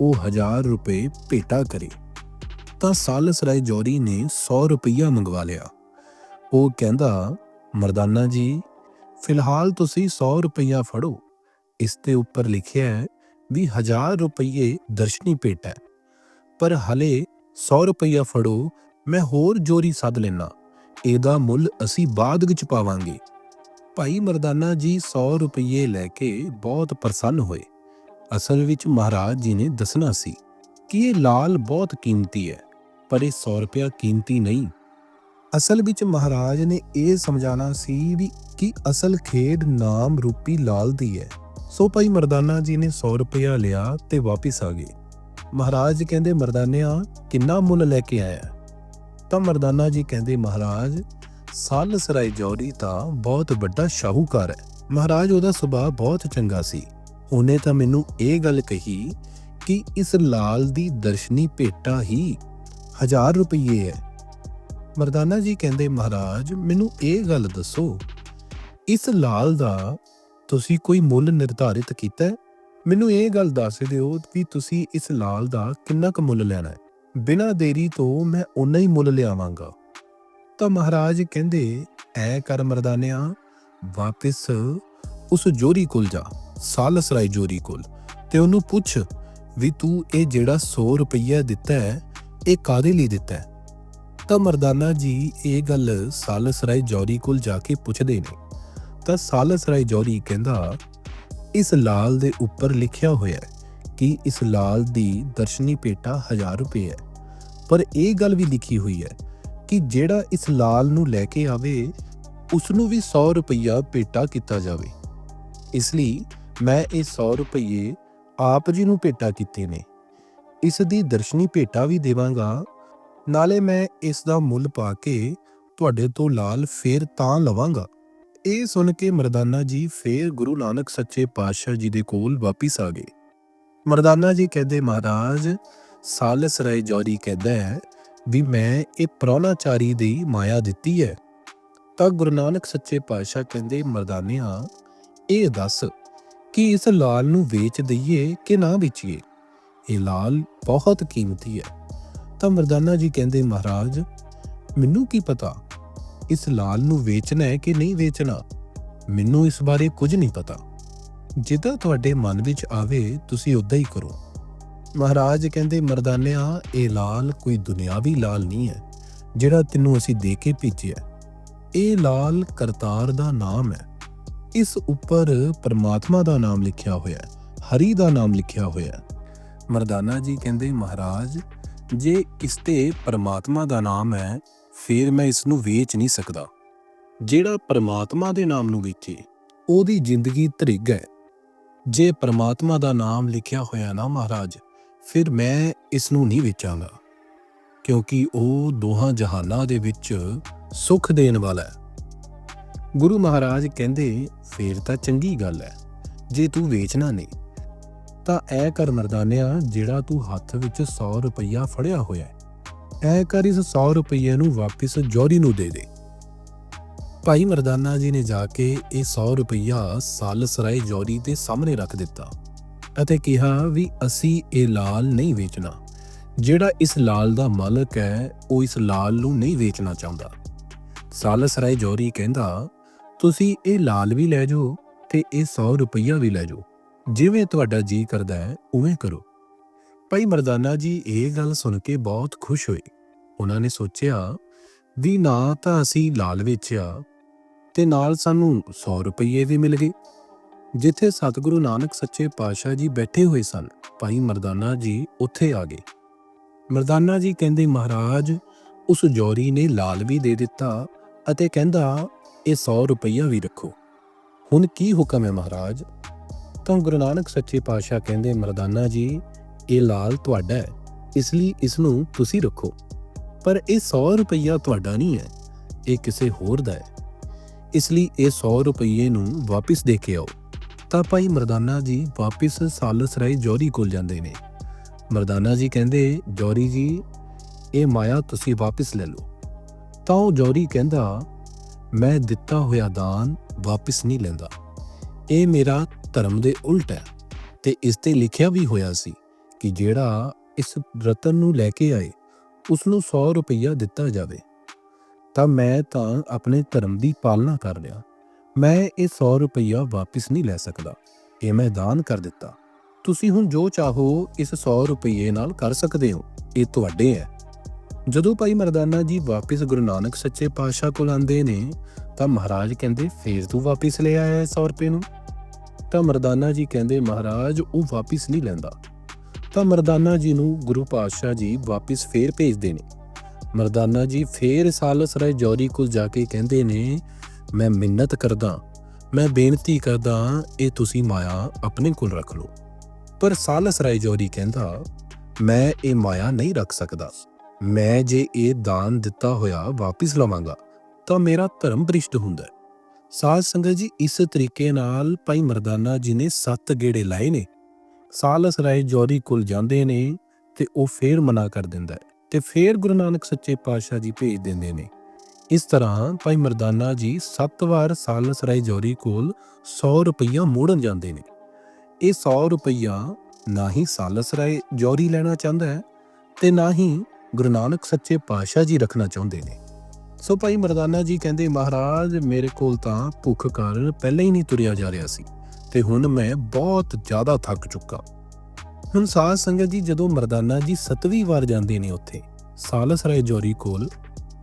ਉਹ ਹਜ਼ਾਰ ਰੁਪਏ ਭੇਟਾ ਕਰੇ। ਤਾਂ ਸਾਲਸ ਰਾਏ ਜੋਰੀ ਨੇ 100 ਰੁਪਈਆ ਮੰਗਵਾ ਲਿਆ। ਉਹ ਕਹਿੰਦਾ, ਮਰਦਾਨਾ ਜੀ, ਫਿਲਹਾਲ ਤੁਸੀਂ 100 ਰੁਪਈਆ ਫੜੋ, ਇਸ ਦੇ ਉੱਪਰ ਲਿਖਿਆ ਹੈ ਵੀ ਹਜ਼ਾਰ ਰੁਪਈਏ ਦਰਸ਼ਨੀ ਭੇਟ ਹੈ। ਪਰ ਹਲੇ 100 ਰੁਪਈਆ ਫੜੋ, ਮੈਂ ਹੋਰ ਜੋਰੀ ਸੱਦ ਲੈਣਾ ਇਹਦਾ ਮੁੱਲ ਅਸੀਂ ਬਾਅਦ ਵਿੱਚ ਪਾਵਾਂਗੇ। ਭਾਈ ਮਰਦਾਨਾ ਜੀ 100 ਰੁਪਏ ਲੈ ਕੇ ਬਹੁਤ ਪ੍ਰਸੰਨ ਹੋਏ। ਅਸਲ ਵਿੱਚ ਮਹਾਰਾਜ ਜੀ ਨੇ ਦੱਸਣਾ ਸੀ ਕਿ ਇਹ ਲਾਲ ਬਹੁਤ ਕੀਮਤੀ ਹੈ, ਪਰ ਇਹ 100 ਰੁਪਇਆ ਕੀਮਤੀ ਨਹੀਂ। ਅਸਲ ਵਿੱਚ ਮਹਾਰਾਜ ਨੇ ਇਹ ਸਮਝਾਣਾ ਸੀ ਵੀ ਕਿ ਅਸਲ ਖੇਡ ਨਾਮ ਰੂਪੀ ਲਾਲ ਦੀ ਹੈ। ਸੋ ਭਾਈ ਮਰਦਾਨਾ ਜੀ ਨੇ 100 ਰੁਪਇਆ ਲਿਆ ਤੇ ਵਾਪਿਸ ਆ ਗਏ। ਮਹਾਰਾਜ ਕਹਿੰਦੇ, ਮਰਦਾਨਿਆ, ਕਿੰਨਾ ਮੁੱਲ ਲੈ ਕੇ ਆਇਆ? ਤਾਂ ਮਰਦਾਨਾ ਜੀ ਕਹਿੰਦੇ, ਮਹਾਰਾਜ ਸਾਲਸਰਾਏ ਜੌਰੀ ਤਾਂ ਬਹੁਤ ਵੱਡਾ ਸ਼ਾਹੂਕਾਰ ਹੈ। ਮਹਾਰਾਜ, ਉਹਦਾ ਸੁਭਾਅ ਬਹੁਤ ਚੰਗਾ ਸੀ। ਉਹਨੇ ਤਾਂ ਮੈਨੂੰ ਇਹ ਗੱਲ ਕਹੀ ਕਿ ਇਸ ਲਾਲ ਦੀ ਦਰਸ਼ਨੀ ਭੇਟਾ ਹੀ ਹਜ਼ਾਰ ਰੁਪਏ ਹੈ। ਮਰਦਾਨਾ ਜੀ ਕਹਿੰਦੇ, ਮਹਾਰਾਜ, ਮੈਨੂੰ ਇਹ ਗੱਲ ਦੱਸੋ, ਇਸ ਲਾਲ ਦਾ ਤੁਸੀਂ ਕੋਈ ਮੁੱਲ ਨਿਰਧਾਰਿਤ ਕੀਤਾ ਹੈ? ਮੈਨੂੰ ਇਹ ਗੱਲ ਦੱਸ ਦਿਓ ਕਿ ਤੁਸੀਂ ਇਸ ਲਾਲ ਦਾ ਕਿੰਨਾ ਕੁ ਮੁੱਲ ਲੈਣਾ ਹੈ। ਬਿਨਾਂ ਦੇਰੀ ਤੋਂ ਮੈਂ ਉਨਾ ਹੀ ਮੁੱਲ ਲਿਆਵਾਂਗਾ। ਤਾਂ ਮਹਾਰਾਜ ਕਹਿੰਦੇ, ਐ ਕਰ ਮਰਦਾਨਿਆ, ਵਾਪਿਸ ਉਸ ਜੋਰੀ ਕੋਲ ਜਾ, ਸਾਲਸਰਾਏ ਜੋਰੀ ਕੋਲ, ਤੇ ਉਹਨੂੰ ਪੁੱਛ ਵੀ ਤੂੰ ਇਹ ਜਿਹੜਾ 100 ਰੁਪਈਆ ਦਿੱਤਾ ਹੈ, ਇਹ ਕਾਦੇ ਲਈ ਦਿੱਤਾ ਹੈ? ਤਾਂ ਮਰਦਾਨਾ ਜੀ ਇਹ ਗੱਲ ਸਾਲਸਰਾਏ ਜੋਰੀ ਕੋਲ ਜਾ ਕੇ ਪੁੱਛਦੇ ਨੇ। ਤਾਂ ਸਾਲਸ ਰਾਏ ਜੋਰੀ ਕਹਿੰਦਾ, ਇਸ ਲਾਲ ਦੇ ਉੱਪਰ ਲਿਖਿਆ ਹੋਇਆ ਹੈ ਕਿ ਇਸ ਲਾਲ ਦੀ ਦਰਸ਼ਨੀ ਭੇਟਾ 1000 ਰੁਪਏ ਹੈ। ਪਰ ਇਹ ਗੱਲ ਵੀ ਲਿਖੀ ਹੋਈ ਹੈ ਕਿ ਜਿਹੜਾ ਇਸ ਲਾਲ ਨੂੰ ਲੈ ਕੇ ਆਵੇ ਉਸ ਨੂੰ ਵੀ 100 ਰੁਪਈਆ ਭੇਟਾ ਕੀਤਾ ਜਾਵੇ। ਇਸ ਲਈ ਮੈਂ ਇਹ 100 ਰੁਪਏ ਆਪ ਜੀ ਨੂੰ ਭੇਟਾ ਕੀਤੇ ਨੇ। ਇਸ ਦੀ ਦਰਸ਼ਨੀ ਭੇਟਾ ਵੀ ਦੇਵਾਂਗਾ। ਨਾਲੇ ਮੈਂ ਇਸ ਦਾ ਮੁੱਲ ਪਾ ਕੇ ਤੁਹਾਡੇ ਤੋਂ ਲਾਲ ਫੇਰ ਤਾਂ ਲਵਾਂਗਾ। ਇਹ ਸੁਣ ਕੇ ਮਰਦਾਨਾ ਜੀ ਫੇਰ ਗੁਰੂ ਨਾਨਕ ਸੱਚੇ ਪਾਤਸ਼ਾਹ ਜੀ ਦੇ ਕੋਲ ਵਾਪਿਸ ਆ ਗਏ। ਮਰਦਾਨਾ ਜੀ ਕਹਿੰਦੇ, ਮਹਾਰਾਜ, ਸਾਲਸ ਰਾਏ ਜੌਰੀ ਕਹਿੰਦਾ ਹੈ ਵੀ ਮੈਂ ਇਹ ਪ੍ਰਾਹੁਣਾਚਾਰੀ ਦੀ ਮਾਇਆ ਦਿੱਤੀ ਹੈ। ਤਾਂ ਗੁਰੂ ਨਾਨਕ ਸੱਚੇ ਪਾਤਸ਼ਾਹ ਕਹਿੰਦੇ, ਮਰਦਾਨਿਆਂ, ਇਹ ਦੱਸ ਕਿ ਇਸ ਲਾਲ ਨੂੰ ਵੇਚ ਦਈਏ ਕਿ ਨਾ ਵੇਚੀਏ? ਇਹ ਲਾਲ ਬਹੁਤ ਕੀਮਤੀ ਹੈ। ਤਾਂ ਮਰਦਾਨਾ ਜੀ ਕਹਿੰਦੇ, ਮਹਾਰਾਜ, ਮੈਨੂੰ ਕੀ ਪਤਾ ਇਸ ਲਾਲ ਨੂੰ ਵੇਚਣਾ ਹੈ ਕਿ ਨਹੀਂ ਵੇਚਣਾ? ਮੈਨੂੰ ਇਸ ਬਾਰੇ ਕੁਝ ਨਹੀਂ ਪਤਾ। ਜਿੱਦਾਂ ਤੁਹਾਡੇ ਮਨ ਵਿੱਚ ਆਵੇ, ਤੁਸੀਂ ਉਦਾਂ ਹੀ ਕਰੋ। ਮਹਾਰਾਜ ਕਹਿੰਦੇ, ਮਰਦਾਨਿਆ, ਇਹ ਲਾਲ ਕੋਈ ਦੁਨਿਆਵੀ ਲਾਲ ਨਹੀਂ ਹੈ, ਜਿਹੜਾ ਤੈਨੂੰ ਅਸੀਂ ਦੇ ਕੇ ਭੇਜਿਆ ਇਹ ਲਾਲ ਕਰਤਾਰ ਦਾ ਨਾਮ ਹੈ। ਇਸ ਉੱਪਰ ਪਰਮਾਤਮਾ ਦਾ ਨਾਮ ਲਿਖਿਆ ਹੋਇਆ ਹੈ, ਹਰੀ ਦਾ ਨਾਮ ਲਿਖਿਆ ਹੋਇਆ ਹੈ। ਮਰਦਾਨਾ ਜੀ ਕਹਿੰਦੇ, ਮਹਾਰਾਜ, ਜੇ ਇਸ ਤੇ ਪਰਮਾਤਮਾ ਦਾ ਨਾਮ ਹੈ ਫਿਰ ਮੈਂ ਇਸ ਨੂੰ ਵੇਚ ਨਹੀਂ ਸਕਦਾ। ਜਿਹੜਾ ਪਰਮਾਤਮਾ ਦੇ ਨਾਮ ਨੂੰ ਵੇਚੇ ਉਹਦੀ ਜ਼ਿੰਦਗੀ ਧਰਿਗ ਹੈ। ਜੇ ਪਰਮਾਤਮਾ ਦਾ ਨਾਮ ਲਿਖਿਆ ਹੋਇਆ ਨਾ ਮਹਾਰਾਜ, ਫਿਰ ਮੈਂ ਇਸ ਨੂੰ ਨਹੀਂ ਵੇਚਾਂਗਾ। ਕਿਉਂਕਿ ਉਹ ਦੋਹਾਂ ਜਹਾਨਾਂ ਦੇ ਵਿੱਚ ਸੁੱਖ ਦੇਣ ਵਾਲਾ ਹੈ। ਗੁਰੂ ਮਹਾਰਾਜ ਕਹਿੰਦੇ, ਫੇਰ ਤਾਂ ਚੰਗੀ ਗੱਲ ਹੈ, ਜੇ ਤੂੰ ਵੇਚਣਾ ਨਹੀਂ, ਤਾਂ ਐ ਕਰ ਮਰਦਾਨਿਆ ਜਿਹੜਾ ਤੂੰ ਹੱਥ ਵਿੱਚ 100 ਰੁਪਈਆ ਫੜਿਆ ਹੋਇਆ ਹੈ ਐ ਕਰ ਇਸ 100 ਰੁਪਈਏ ਨੂੰ ਵਾਪਿਸ ਜੌਰੀ ਨੂੰ ਦੇ ਦੇ। ਭਾਈ ਮਰਦਾਨਾ ਜੀ ਨੇ ਜਾ ਕੇ ਇਹ 100 ਰੁਪਈਆ ਸਾਲਸਰਾਏ ਜੌਰੀ ਦੇ ਸਾਹਮਣੇ ਰੱਖ ਦਿੱਤਾ ਅਤੇ ਕਿਹਾ ਵੀ ਅਸੀਂ ਇਹ ਲਾਲ ਨਹੀਂ ਵੇਚਣਾ। ਜਿਹੜਾ ਇਸ ਲਾਲ ਦਾ ਮਾਲਕ ਹੈ, ਉਹ ਇਸ ਲਾਲ ਨੂੰ ਨਹੀਂ ਵੇਚਣਾ ਚਾਹੁੰਦਾ। ਸਾਲਸਰਾਏ ਰਾਏ ਕਹਿੰਦਾ, ਤੁਸੀਂ ਇਹ ਲਾਲ ਵੀ ਲੈ ਜਾਓ ਤੇ ਇਹ 100 ਰੁਪਈਆ ਵੀ ਲੈ ਜਾਓ। ਜਿਵੇਂ ਤੁਹਾਡਾ ਜੀ ਕਰਦਾ ਹੈ, ਉਵੇਂ ਕਰੋ। ਭਾਈ ਮਰਦਾਨਾ ਜੀ, ਇਹ ਗੱਲ ਸੁਣ ਕੇ ਬਹੁਤ ਖੁਸ਼ ਹੋਏ। ਉਹਨਾਂ ਨੇ ਸੋਚਿਆ, ਵੀ ਨਾ ਤਾਂ ਅਸੀਂ ਲਾਲ ਵੇਚਿਆ ਤੇ ਨਾਲ ਸਾਨੂੰ 100 ਰੁਪਏ ਵੀ ਮਿਲ ਗਏ। ਜਿੱਥੇ ਸਤਿਗੁਰੂ ਨਾਨਕ ਸੱਚੇ ਪਾਤਸ਼ਾਹ ਜੀ ਬੈਠੇ ਹੋਏ ਸਨ, ਭਾਈ ਮਰਦਾਨਾ ਜੀ ਉੱਥੇ ਆ ਗਏ। ਮਰਦਾਨਾ ਜੀ ਕਹਿੰਦੇ, ਮਹਾਰਾਜ, ਉਸ ਜੋਰੀ ਨੇ ਲਾਲ ਵੀ ਦੇ ਦਿੱਤਾ ਅਤੇ ਕਹਿੰਦਾ, ਇਹ 100 ਰੁਪਈਆ ਵੀ ਰੱਖੋ। ਹੁਣ ਕੀ ਹੁਕਮ ਹੈ ਮਹਾਰਾਜ? ਤਾਂ ਗੁਰੂ ਨਾਨਕ ਸੱਚੇ ਪਾਤਸ਼ਾਹ ਕਹਿੰਦੇ, ਮਰਦਾਨਾ ਜੀ ਇਹ ਲਾਲ ਤੁਹਾਡਾ ਹੈ, ਇਸ ਲਈ ਇਸ ਨੂੰ ਤੁਸੀਂ ਰੱਖੋ। ਪਰ ਇਹ 100 ਰੁਪਈਆ ਤੁਹਾਡਾ ਨਹੀਂ ਹੈ, ਇਹ ਕਿਸੇ ਹੋਰ ਦਾ ਹੈ। ਇਸ ਲਈ ਇਹ 100 ਰੁਪਈਏ ਨੂੰ ਵਾਪਿਸ ਦੇ ਕੇ ਆਓ। ਤਾਂ ਭਾਈ ਮਰਦਾਨਾ ਜੀ ਵਾਪਿਸ ਸਾਲਸ ਰਾਏ ਜੋਰੀ ਕੋਲ ਜਾਂਦੇ ਨੇ। ਮਰਦਾਨਾ ਜੀ ਕਹਿੰਦੇ ਜੋਰੀ ਜੀ, ਇਹ ਮਾਇਆ ਤੁਸੀਂ ਵਾਪਿਸ ਲੈ ਲਓ। ਤਾਂ ਉਹ ਜੋਰੀ ਕਹਿੰਦਾ, ਮੈਂ ਦਿੱਤਾ ਹੋਇਆ ਦਾਨ ਵਾਪਿਸ ਨਹੀਂ ਲੈਂਦਾ। ਇਹ ਮੇਰਾ ਧਰਮ ਦੇ ਉਲਟ ਹੈ ਤੇ ਇਸ ਤੇ ਲਿਖਿਆ ਵੀ ਹੋਇਆ ਸੀ। ਕਿ ਜਿਹੜਾ ਇਸ ਰਤਨ ਨੂੰ ਲੈ ਕੇ ਆਏ ਉਸ ਨੂੰ 100 ਰੁਪਈਆ ਦਿੱਤਾ ਜਾਵੇ। ਤਾਂ ਮੈਂ ਤਾਂ ਆਪਣੇ ਧਰਮ ਦੀ ਪਾਲਣਾ ਕਰ ਰਿਹਾ ਮੈਂ ਇਹ 100 ਰੁਪਈਆ ਵਾਪਿਸ ਨਹੀਂ ਲੈ ਸਕਦਾ। ਇਹ ਮੈਂ ਦਾਨ ਕਰ ਦਿੱਤਾ। ਤੁਸੀਂ ਹੁਣ ਜੋ ਚਾਹੋ, ਇਸ 100 ਰੁਪਏ ਨਾਲ ਕਰ ਸਕਦੇ ਹੋ। ਇਹ ਤੁਹਾਡੇ ਹੈ। ਜਦੋਂ ਭਾਈ ਮਰਦਾਨਾ ਜੀ ਵਾਪਿਸ ਗੁਰੂ ਨਾਨਕ ਸੱਚੇ ਪਾਤਸ਼ਾਹ ਕੋਲ ਆਂਦੇ ਨੇ, ਤਾਂ ਮਹਾਰਾਜ ਕਹਿੰਦੇ, ਫੇਰ ਤੂੰ ਵਾਪਿਸ ਲੈ ਆਇਆ 100 ਰੁਪਏ ਨੂੰ? ਤਾਂ ਮਰਦਾਨਾ ਜੀ ਕਹਿੰਦੇ, ਮਹਾਰਾਜ, ਉਹ ਵਾਪਿਸ ਨਹੀਂ ਲੈਂਦਾ। ਤਾਂ ਮਰਦਾਨਾ ਜੀ ਨੂੰ ਗੁਰੂ ਪਾਤਸ਼ਾਹ ਜੀ ਵਾਪਿਸ ਫੇਰ ਭੇਜਦੇ ਨੇ। ਮਰਦਾਨਾ ਜੀ ਫੇਰ ਸਾਲਸ ਰਾਏ ਜੌਰੀ ਕੋਲ ਜਾ ਕੇ ਕਹਿੰਦੇ ਨੇ, ਮੈਂ ਮਿੰਨਤ ਕਰਦਾ, ਮੈਂ ਬੇਨਤੀ ਕਰਦਾ, ਇਹ ਤੁਸੀਂ ਮਾਇਆ ਆਪਣੇ ਕੋਲ ਰੱਖ ਲਓ। ਪਰ ਸਾਲਸਰਾਏ ਜੌਰੀ ਕਹਿੰਦਾ, ਮੈਂ ਇਹ ਮਾਇਆ ਨਹੀਂ ਰੱਖ ਸਕਦਾ। ਮੈਂ ਜੇ ਇਹ ਦਾਨ ਦਿੱਤਾ ਹੋਇਆ ਵਾਪਿਸ ਲਵਾਂਗਾ, ਤਾਂ ਮੇਰਾ ਧਰਮ ਭ੍ਰਿਸ਼ਟ ਹੁੰਦਾ ਹੈ। ਸਾਧ ਸੰਗਤ ਜੀ, ਇਸ ਤਰੀਕੇ ਨਾਲ ਭਾਈ ਮਰਦਾਨਾ ਜੀ ਨੇ ਸੱਤ ਗੇੜੇ ਲਾਏ ਨੇ। ਸਾਲਸ ਰਾਏ ਜੌਰੀ ਕੋਲ ਜਾਂਦੇ ਨੇ ਤੇ ਉਹ ਫੇਰ ਮਨਾ ਕਰ ਦਿੰਦਾ ਹੈ ਤੇ ਫੇਰ ਗੁਰੂ ਨਾਨਕ ਸੱਚੇ ਪਾਤਸ਼ਾਹ ਜੀ ਭੇਜ ਦਿੰਦੇ ਨੇ। ਇਸ ਤਰ੍ਹਾਂ ਭਾਈ ਮਰਦਾਨਾ ਜੀ ਸੱਤ ਵਾਰ ਸਾਲਸ ਰਾਏ ਜੌਰੀ ਕੋਲ 100 ਰੁਪਈਆ ਮੋੜਨ ਜਾਂਦੇ ਨੇ। ਇਹ 100 ਰੁਪਈਆ ਨਾ ਹੀ ਸਾਲਸ ਰਾਏ ਜੌਰੀ ਲੈਣਾ ਚਾਹੁੰਦਾ ਹੈ ਤੇ ਨਾ ਹੀ ਗੁਰੂ ਨਾਨਕ ਸੱਚੇ ਪਾਤਸ਼ਾਹ ਜੀ ਰੱਖਣਾ ਚਾਹੁੰਦੇ ਨੇ। ਸੋ ਭਾਈ ਮਰਦਾਨਾ ਜੀ ਕਹਿੰਦੇ, ਮਹਾਰਾਜ, ਮੇਰੇ ਕੋਲ ਤਾਂ ਭੁੱਖ ਕਾਰਨ ਪਹਿਲਾਂ ਹੀ ਨਹੀਂ ਤੁਰਿਆ ਜਾ ਰਿਹਾ ਸੀ। ਤੇ ਹੁਣ ਮੈਂ ਬਹੁਤ ਜ਼ਿਆਦਾ ਥੱਕ ਚੁੱਕਾ। ਹੁਣ ਸਾਧ ਸੰਗਤ ਜੀ, ਜਦੋਂ ਮਰਦਾਨਾ ਜੀ ਸਤਵੀਂ ਵਾਰ ਜਾਂਦੇ ਨੇ ਉੱਥੇ ਸਾਲਸ ਰਾਏ ਜੋਰੀ ਕੋਲ,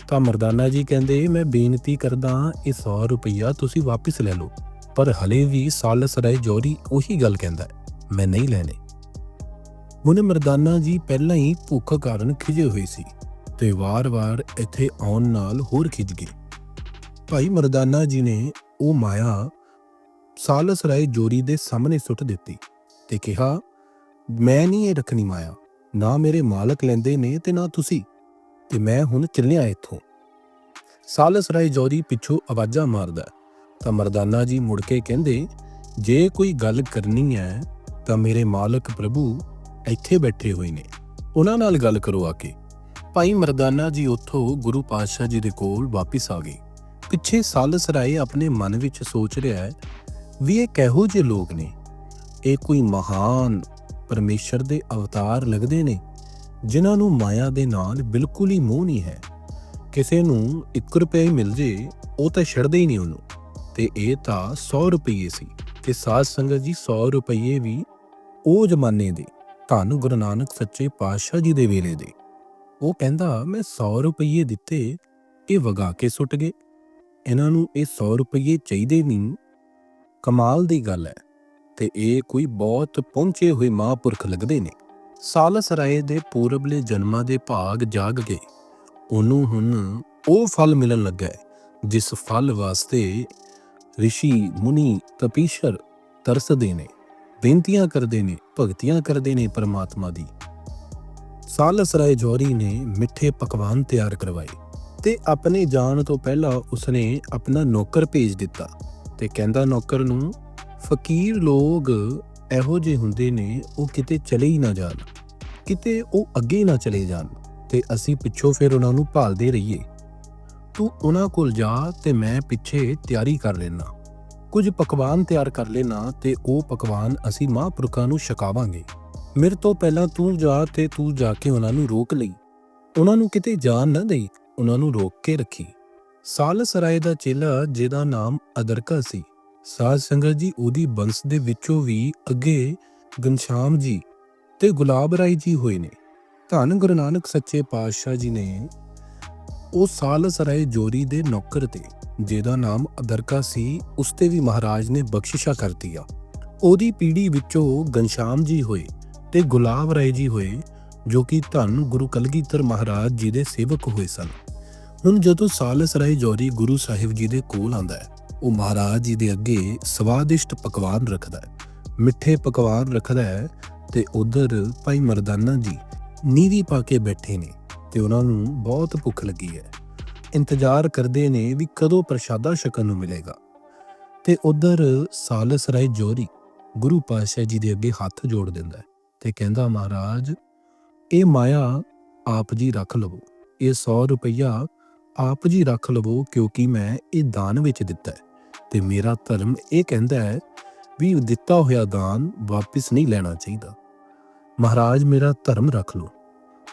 ਤਾਂ ਮਰਦਾਨਾ ਜੀ ਕਹਿੰਦੇ, ਮੈਂ ਬੇਨਤੀ ਕਰਦਾ ਇਹ 100 ਰੁਪਈਆ ਤੁਸੀਂ ਵਾਪਿਸ ਲੈ ਲਓ। ਪਰ ਹਲੇ ਵੀ ਸਾਲਸ ਰਾਏ ਜੋਰੀ ਉਹੀ ਗੱਲ ਕਹਿੰਦਾ ਮੈਂ ਨਹੀਂ ਲੈਣੇ। ਹੁਣ ਮਰਦਾਨਾ ਜੀ ਪਹਿਲਾਂ ਹੀ ਭੁੱਖ ਕਾਰਨ ਖਿਜੇ ਹੋਏ ਸੀ ਤੇ ਵਾਰ-ਵਾਰ ਇੱਥੇ ਆਉਣ ਨਾਲ ਹੋਰ ਖਿਜ ਗਏ। ਭਾਈ ਮਰਦਾਨਾ ਜੀ ਨੇ ਉਹ ਮਾਇਆ ਸਾਲਸ ਰਾਏ ਜੋਰੀ ਦੇ ਸਾਹਮਣੇ ਸੁੱਟ ਦਿੱਤੀ ਤੇ ਕਿਹਾ, ਮੈਂ ਨਹੀਂ ਇਹ ਰੱਖਣੀ ਮਾਇਆ, ਨਾ ਮੇਰੇ ਮਾਲਕ ਲੈਂਦੇ ਨੇ ਤੇ ਨਾ ਤੁਸੀਂ, ਤੇ ਮੈਂ ਹੁਣ ਚੱਲਿਆ ਇੱਥੋਂ। ਸਾਲਸ ਰਾਏ ਜੋਰੀ ਪਿੱਛੋਂ ਆਵਾਜ਼ਾਂ ਮਾਰਦਾ, ਤਾਂ ਮਰਦਾਨਾ ਜੀ ਮੁੜ ਕੇ ਕਹਿੰਦੇ, ਜੇ ਕੋਈ ਗੱਲ ਕਰਨੀ ਹੈ, ਤਾਂ ਮੇਰੇ ਮਾਲਕ ਪ੍ਰਭੂ ਇੱਥੇ ਬੈਠੇ ਹੋਏ ਨੇ। ਉਹਨਾਂ ਨਾਲ ਗੱਲ ਕਰੋ ਆ ਕੇ। ਭਾਈ ਮਰਦਾਨਾ ਜੀ ਉੱਥੋਂ ਗੁਰੂ ਪਾਤਸ਼ਾਹ ਜੀ ਦੇ ਕੋਲ ਵਾਪਿਸ ਆ ਗਏ। ਪਿੱਛੇ ਸਾਲਸ ਰਾਏ ਆਪਣੇ ਮਨ ਵਿੱਚ ਸੋਚ ਰਿਹਾ ਹੈ ਵੀ ਇਹ ਕਿਹੋ ਜਿਹੇ ਲੋਕ ਨੇ? ਇਹ ਕੋਈ ਮਹਾਨ ਪਰਮੇਸ਼ਰ ਦੇ ਅਵਤਾਰ ਲੱਗਦੇ ਨੇ, ਜਿਨ੍ਹਾਂ ਨੂੰ ਮਾਇਆ ਦੇ ਨਾਲ ਬਿਲਕੁਲ ਹੀ ਮੋਹ ਨਹੀਂ ਹੈ। ਕਿਸੇ ਨੂੰ 1 ਰੁਪਏ ਹੀ ਮਿਲ ਜੇ, ਉਹ ਤਾਂ ਛੱਡਦੇ ਹੀ ਨਹੀਂ ਉਹਨੂੰ। ਤੇ ਇਹ ਤਾਂ 100 ਰੁਪਏ ਸੀ ਤੇ ਸਾਧ ਸੰਗਤ ਜੀ 100 ਰੁਪਏ ਵੀ ਉਹ ਜ਼ਮਾਨੇ ਦੇ ਧੰਨ ਗੁਰੂ ਨਾਨਕ ਸੱਚੇ ਪਾਤਸ਼ਾਹ ਜੀ ਦੇ ਵੇਲੇ ਦੇ। ਉਹ ਕਹਿੰਦਾ, ਮੈਂ 100 ਰੁਪਏ ਦਿੱਤੇ, ਇਹ ਵਗਾ ਕੇ ਸੁੱਟ ਗਏ। ਇਹਨਾਂ ਨੂੰ ਇਹ 100 ਰੁਪਏ ਚਾਹੀਦੇ ਨਹੀਂ ਕਮਾਲ ਦੀ ਗੱਲ ਹੈ ਤੇ ਇਹ ਕੋਈ ਬਹੁਤ ਪਹੁੰਚੇ ਹੋਏ ਮਹਾਂਪੁਰਖ ਲੱਗਦੇ ਨੇ। ਸਾਲਸ ਰਾਏ ਦੇ ਪੂਰਬਲੇ ਜਨਮਾਂ ਦੇ ਭਾਗ ਜਾਗ ਗਏ। ਉਹਨੂੰ ਹੁਣ ਉਹ ਫਲ ਮਿਲਣ ਲੱਗਾ ਹੈ, ਜਿਸ ਫਲ ਵਾਸਤੇ ਰਿਸ਼ੀ, ਮੁਨੀ, ਤਪੀਸ਼ਰ ਤਰਸਦੇ ਨੇ, ਬੇਨਤੀਆਂ ਕਰਦੇ ਨੇ, ਭਗਤੀਆਂ ਕਰਦੇ ਨੇ ਪਰਮਾਤਮਾ ਦੀ। ਸਾਲਸ ਰਾਏ ਜੋਰੀ ਨੇ ਮਿੱਠੇ ਪਕਵਾਨ ਤਿਆਰ ਕਰਵਾਏ ਤੇ ਆਪਣੇ ਜਾਣ ਤੋਂ ਪਹਿਲਾਂ ਉਸਨੇ ਆਪਣਾ ਨੌਕਰ ਭੇਜ ਦਿੱਤਾ। ਤੇ ਕਹਿੰਦਾ ਨੌਕਰ ਨੂੰ, ਫਕੀਰ ਲੋਕ ਇਹੋ ਜਿਹੇ ਹੁੰਦੇ ਨੇ, ਉਹ ਕਿਤੇ ਚਲੇ ਹੀ ਨਾ ਜਾਣ। ਕਿਤੇ ਉਹ ਅੱਗੇ ਨਾ ਚਲੇ ਜਾਣ ਤੇ ਅਸੀਂ ਪਿੱਛੋਂ ਫਿਰ ਉਹਨਾਂ ਨੂੰ ਭਾਲਦੇ ਰਹੀਏ। ਤੂੰ ਉਹਨਾਂ ਕੋਲ ਜਾ ਤੇ ਮੈਂ ਪਿੱਛੇ ਤਿਆਰੀ ਕਰ ਲੈਣਾ ਕੁਝ ਪਕਵਾਨ ਤਿਆਰ ਕਰ ਲੈਣਾ ਤੇ ਉਹ ਪਕਵਾਨ ਅਸੀਂ ਮਹਾਂਪੁਰਖਾਂ ਨੂੰ ਛਕਾਵਾਂਗੇ। ਮੇਰੇ ਤੋਂ ਪਹਿਲਾਂ ਤੂੰ ਜਾ ਤੇ ਤੂੰ ਜਾ ਕੇ ਉਹਨਾਂ ਨੂੰ ਰੋਕ ਲਈ। ਉਹਨਾਂ ਨੂੰ ਕਿਤੇ ਜਾਣ ਨਾ ਦੇਈ, ਉਹਨਾਂ ਨੂੰ ਰੋਕ ਕੇ ਰੱਖੀ। ਸਾਲਸਰਾਏ ਦਾ ਚੇਲਾ, ਜਿਹਦਾ ਨਾਮ ਅਦਰਕਾ ਸੀ, ਸਾਧ ਸੰਗਤ ਜੀ ਉਹਦੀ ਬੰਸ ਦੇ ਵਿੱਚੋਂ ਵੀ ਅੱਗੇ ਗਨਸ਼ਾਮ ਜੀ ਤੇ ਗੁਲਾਬ ਰਾਏ ਜੀ ਹੋਏ ਨੇ। ਧੰਨ ਗੁਰੂ ਨਾਨਕ ਸੱਚੇ ਪਾਤਸ਼ਾਹ ਜੀ ਨੇ ਉਹ ਸਾਲਸਰਾਏ ਜੋਰੀ ਦੇ ਨੌਕਰ ਤੇ, ਜਿਹਦਾ ਨਾਮ ਅਦਰਕਾ ਸੀ, ਉਸ ਤੇ ਵੀ ਮਹਾਰਾਜ ਨੇ ਬਖਸ਼ਿਸ਼ਾ ਕਰਤੀ ਆ। ਉਹਦੀ ਪੀੜੀ ਵਿੱਚੋਂ ਗਨਸ਼ਾਮ ਜੀ ਹੋਏ ਤੇ ਗੁਲਾਬ ਰਾਏ ਜੀ ਹੋਏ, ਜੋ ਕਿ ਧੰਨ ਗੁਰੂ ਕਲਗੀਧਰ ਮਹਾਰਾਜ ਜੀ ਦੇ ਸੇਵਕ ਹੋਏ ਸਨ। ਹੁਣ ਜਦੋਂ ਸਾਲਸ ਰਾਏ ਜੋਰੀ ਗੁਰੂ ਸਾਹਿਬ ਜੀ ਦੇ ਕੋਲ ਆਂਦਾ ਹੈ, ਉਹ ਮਹਾਰਾਜ ਜੀ ਦੇ ਅੱਗੇ ਸਵਾਦਿਸ਼ਟ ਪਕਵਾਨ ਰੱਖਦਾ ਹੈ। ਮਿੱਠੇ ਪਕਵਾਨ ਰੱਖਦਾ ਹੈ ਤੇ ਉਧਰ ਭਾਈ ਮਰਦਾਨਾ ਜੀ ਨੀਵੀ ਪਾ ਕੇ ਬੈਠੇ ਨੇ ਤੇ ਉਹਨਾਂ ਨੂੰ ਬਹੁਤ ਭੁੱਖ ਲੱਗੀ ਹੈ। ਇੰਤਜ਼ਾਰ ਕਰਦੇ ਨੇ ਵੀ ਕਦੋਂ ਪ੍ਰਸ਼ਾਦਾ ਛਕਣ ਨੂੰ ਮਿਲੇਗਾ। ਤੇ ਉਧਰ ਸਾਲਸਰਾਏ ਜੋਰੀ ਗੁਰੂ ਪਾਤਸ਼ਾਹ ਜੀ ਦੇ ਅੱਗੇ ਹੱਥ ਜੋੜ ਦਿੰਦਾ ਹੈ ਤੇ ਕਹਿੰਦਾ, ਮਹਾਰਾਜ, ਇਹ ਮਾਇਆ ਆਪ ਜੀ ਰੱਖ ਲਵੋ। ਇਹ 100 ਰੁਪਈਆ ਆਪ ਜੀ ਰੱਖ ਲਵੋ ਕਿਉਂਕਿ ਮੈਂ ਇਹ ਦਾਨ ਵਿੱਚ ਦਿੱਤਾ ਹੈ। ਤੇ ਮੇਰਾ ਧਰਮ ਇਹ ਕਹਿੰਦਾ ਹੈ ਵੀ ਦਿੱਤਾ ਹੋਇਆ ਦਾਨ ਵਾਪਿਸ ਨਹੀਂ ਲੈਣਾ ਚਾਹੀਦਾ। ਮਹਾਰਾਜ, ਮੇਰਾ ਧਰਮ ਰੱਖ ਲਓ।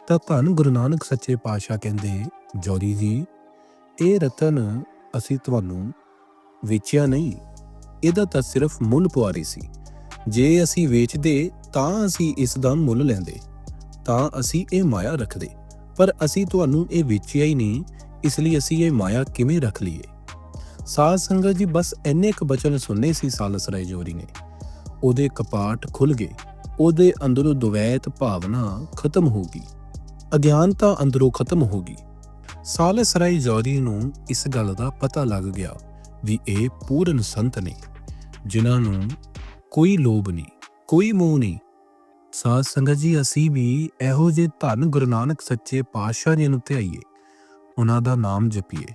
ਤਾਂ ਧੰਨ ਗੁਰੂ ਨਾਨਕ ਸੱਚੇ ਪਾਤਸ਼ਾਹ ਕਹਿੰਦੇ, ਜੋਰੀ ਜੀ, ਇਹ ਰਤਨ ਅਸੀਂ ਤੁਹਾਨੂੰ ਵੇਚਿਆ ਨਹੀਂ। ਇਹਦਾ ਤਾਂ ਸਿਰਫ ਮੁੱਲ ਪੁਆਰੀ ਸੀ। ਜੇ ਅਸੀਂ ਵੇਚਦੇ, ਤਾਂ ਅਸੀਂ ਇਸ ਦਾ ਮੁੱਲ ਲੈਂਦੇ। ਤਾਂ ਅਸੀਂ ਇਹ ਮਾਇਆ ਰੱਖਦੇ। ਪਰ ਅਸੀਂ ਤੁਹਾਨੂੰ ਇਹ ਵੇਚਿਆ ਹੀ ਨਹੀਂ ਇਸ ਲਈ ਅਸੀਂ ਇਹ ਮਾਇਆ ਕਿਵੇਂ ਰੱਖ ਲਈਏ? ਸਾਧ ਸੰਗਤ ਜੀ ਬਸ ਇੰਨੇ ਕੁ ਬਚਨ ਸੁਣਨੇ ਸੀ ਸਾਲਸਰਾਏ ਜੋਰੀ ਨੇ। ਉਹਦੇ ਕਪਾਟ ਖੁੱਲ ਗਏ। ਉਹਦੇ ਅੰਦਰੋਂ ਦੁਵੈਤ ਭਾਵਨਾ ਖਤਮ ਹੋ ਗਈ। ਅਗਿਆਨਤਾ ਅੰਦਰੋਂ ਖਤਮ ਹੋ ਗਈ। ਸਾਲਸ ਰਾਏ ਜੋਰੀ ਨੂੰ ਇਸ ਗੱਲ ਦਾ ਪਤਾ ਲੱਗ ਗਿਆ ਵੀ ਇਹ ਪੂਰਨ ਸੰਤ ਨੇ, ਜਿਨ੍ਹਾਂ ਨੂੰ ਕੋਈ ਲੋਭ ਨਹੀਂ, ਕੋਈ ਮੋਹ ਨਹੀਂ। ਸਾਧ ਸੰਗਤ ਜੀ, ਅਸੀਂ ਵੀ ਇਹੋ ਜਿਹੇ ਧੰਨ ਗੁਰੂ ਨਾਨਕ ਸੱਚੇ ਪਾਤਸ਼ਾਹ ਜੀ ਨੂੰ ਧਿਆਈਏ। ਉਹਨਾਂ ਦਾ ਨਾਮ ਜਪੀਏ।